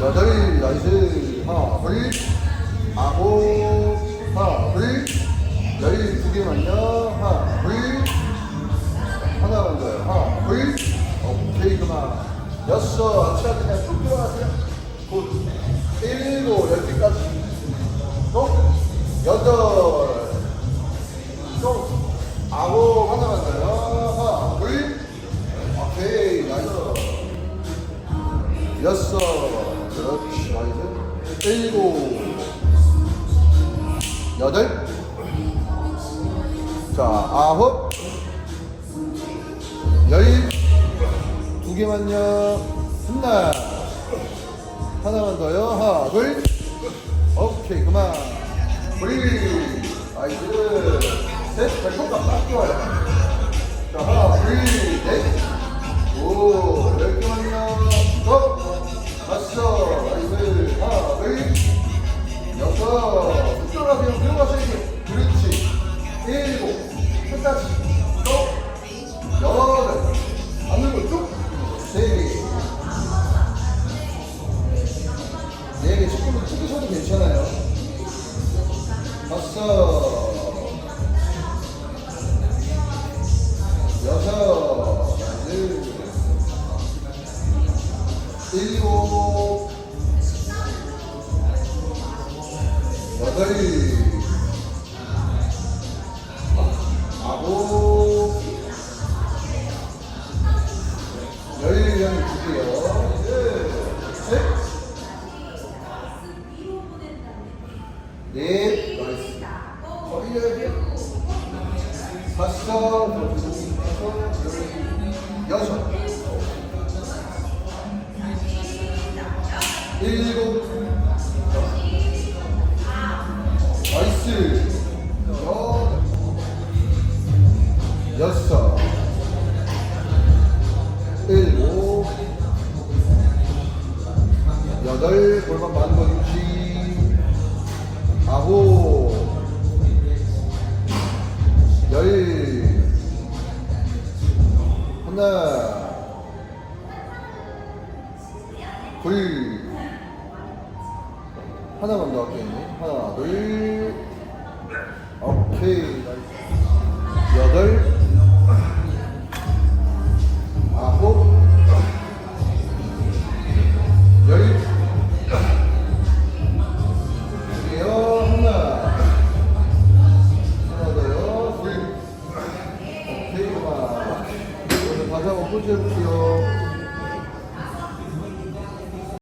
여덟 나이스 하나 둘 아홉 하나 둘 열두 개만요 하나 둘 하나만 더요 하나 둘 오케이 그만. 여섯 자 그냥 쭉 들어가세요? 굿 일곱 열 개까지. 또 여덟. 또 아홉 하나만 더요 하나 둘 오케이 나이스 여섯 그렇지 나이스 일곱. 여덟. 자 아홉. 열두 개만요. 하나 하나만 더요. 하나 둘. 오케이 그만. 둘나 끝까지 또 여덟 안 늘고 쭉세개 네개 조금 치기셔도 괜찮아요 다섯 여섯 일곱 여덟 열명 줄게요. 셋 넷, 나이스 어디야 다섯 여섯. 일곱. 나이스. 여섯. 일곱 여덟 골반 많은 거 유지 아홉 열. 하나. 둘. 하나만 더 할게요 하나 둘. 오케이 과자 먹고 주세요.